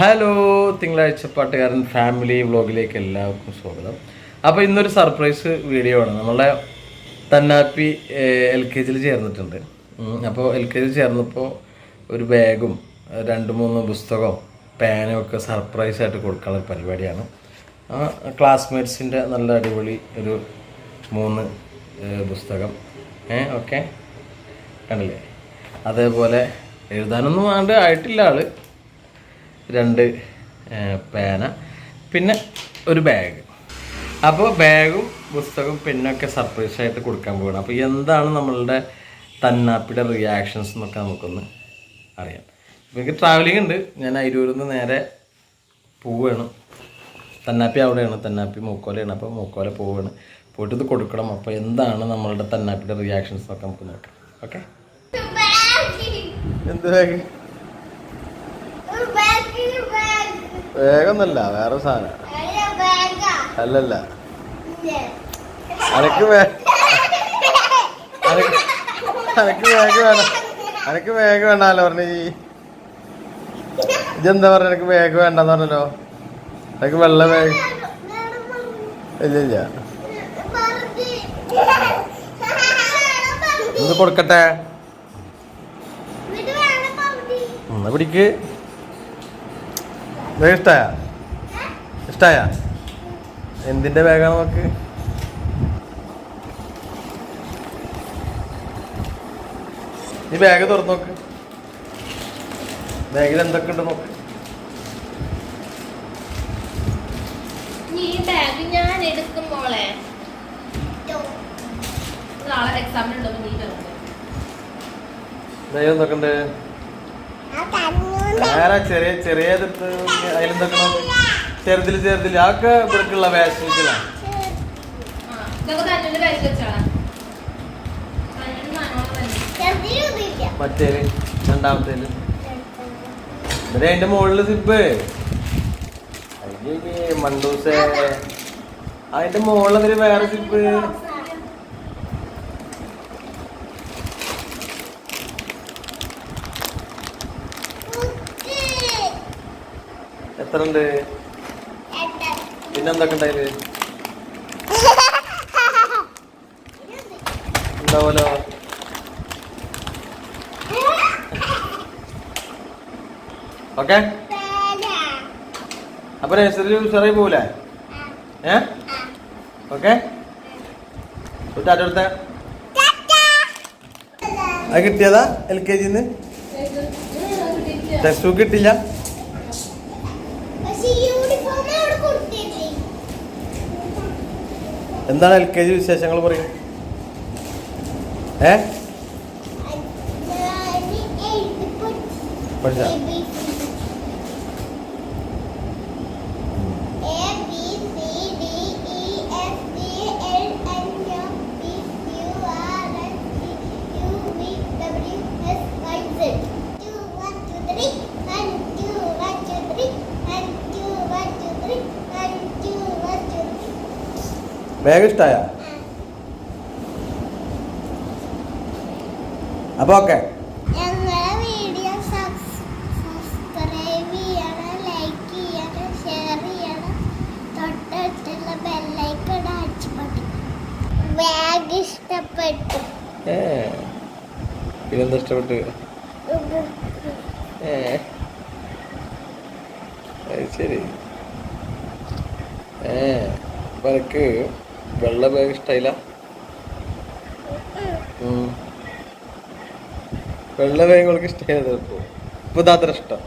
Hello തിങ്കളാഴ്ച പാട്ടുകാരൻ family വ്ളോഗിലേക്ക് എല്ലാവർക്കും സ്വാഗതം. അപ്പോൾ ഇന്നൊരു സർപ്രൈസ് വീഡിയോ ആണ്. നമ്മളെ തന്നാപ്പി എൽ കെ ജിയിൽ ചേർന്നിട്ടുണ്ട്. അപ്പോൾ എൽ കെ ജി ചേർന്നപ്പോൾ ഒരു ബാഗും രണ്ട് മൂന്ന് പുസ്തകവും പേനും ഒക്കെ സർപ്രൈസായിട്ട് കൊടുക്കാനുള്ള പരിപാടിയാണ്. ക്ലാസ്മേറ്റ്സിന്റെ നല്ല അടിപൊളി ഒരു മൂന്ന് പുസ്തകം. ഏ ഓക്കെ. കണ്ടില്ലേ? അതേപോലെ എഴുതാനൊന്നും ആണ്ട് ആയിട്ടില്ല ആൾ. രണ്ട് പേന പിന്നെ ഒരു ബാഗ് അപ്പോൾ ബാഗും പുസ്തകവും പിന്നൊക്കെ സർപ്രൈസ് ആയിട്ട് കൊടുക്കാൻ പോകണം അപ്പോൾ എന്താണ് നമ്മളുടെ തന്നാപ്പിയുടെ റിയാക്ഷൻസ് എന്നൊക്കെ നമുക്കൊന്ന് അറിയാം. അപ്പോൾ എനിക്ക് ട്രാവലിംഗ് ഉണ്ട്. ഞാൻ അരൂരിൽ നിന്ന് നേരെ പോവുകയാണ് തന്നാപ്പി അവിടെയാണ്. തന്നാപ്പി മൂക്കോലയാണ്. അപ്പോൾ മൂക്കോല പോവുകയാണ് പോയിട്ട് ഇത് കൊടുക്കണം. അപ്പോൾ എന്താണ് നമ്മളുടെ തന്നാപ്പിയുടെ റിയാക്ഷൻസ് എന്നൊക്കെ നമുക്ക് നോക്കാം. ഓക്കെ എന്ത് ബാഗ് വേഗമൊന്നല്ല വേറെ സാധനം. അല്ലല്ല. അനക്ക് അനക്ക് വേഗം വേണം. അനക്ക് വേഗം വേണ്ടല്ലോ പറഞ്ഞ ഈ ഇതെന്താ പറഞ്ഞ? എനിക്ക് വേഗം വേണ്ടെന്ന് പറഞ്ഞല്ലോ. എനിക്ക് വെള്ള വേഗം ഇല്ല ഇല്ല. ഇത് കൊടുക്കട്ടെ? ഒന്ന് പിടിക്ക് വേഗം ഇഷ്ടായ? ഇഷ്ടായ? എന്തിന്റെ ബാഗാണ് നമുക്ക് ഈ ബാഗ് തുറന്നു നോക്ക്. ബാഗിൽ എന്തൊക്കെ ഉണ്ട് നോക്ക്. ഈ ബാഗ് ഞാൻ എടുക്കും മോളെ. നാളെ എക്സാമിന് ഉണ്ടോ നീ വെറുതെ ബാഗ് എന്തൊക്കെ ഉണ്ട്? വേറെ ചെറിയ ചെറിയ അതിലെന്തൊക്കെ ചെറുതിൽ ചെറുതിൽ ചെറുതിൽ അതൊക്കെ ഇവർക്കുള്ള വേഷത്തിലാണ് മറ്റേൽ രണ്ടാമത്തേൽ. ഇവിടെ അതിന്റെ മുകളിൽ സിബ് മണ്ടൂസേ. അതിന്റെ മുകളിൽ വേറെ സിബ് എത്ര ഉണ്ട് പിന്നെന്തൊക്കെ ഉണ്ടായിൽ? ഉണ്ടാവല്ലോ ഓക്കെ. അപ്പൊ നഴ്സറി ഉഷാറായി പോകൂലേ ഏ? ഓക്കെ. അടുത്ത അത് കിട്ടിയതാ? എൽ കെ ജിന്ന്? ടെക്സ്റ്റ് ബുക്ക് കിട്ടില്ല എന്താണ് എൽ കെ ജി വിശേഷങ്ങൾ പറയും? ഏ? പഠിച്ച? അടിച്ചു ഇഷ്ടമായ അപ്പൊ ഓക്കെ. പിന്നെന്താ ഇഷ്ടപ്പെട്ട്? ഏ. ശരി. ഏ. എനിക്ക് വെള്ള ബാഗ് ഇഷ്ടമായില്ല വെള്ള ബാഗ് അവൾക്ക് ഇഷ്ടമായത് ഇപ്പോൾ ഇപ്പോൾ ഇതാത്ര ഇഷ്ടം.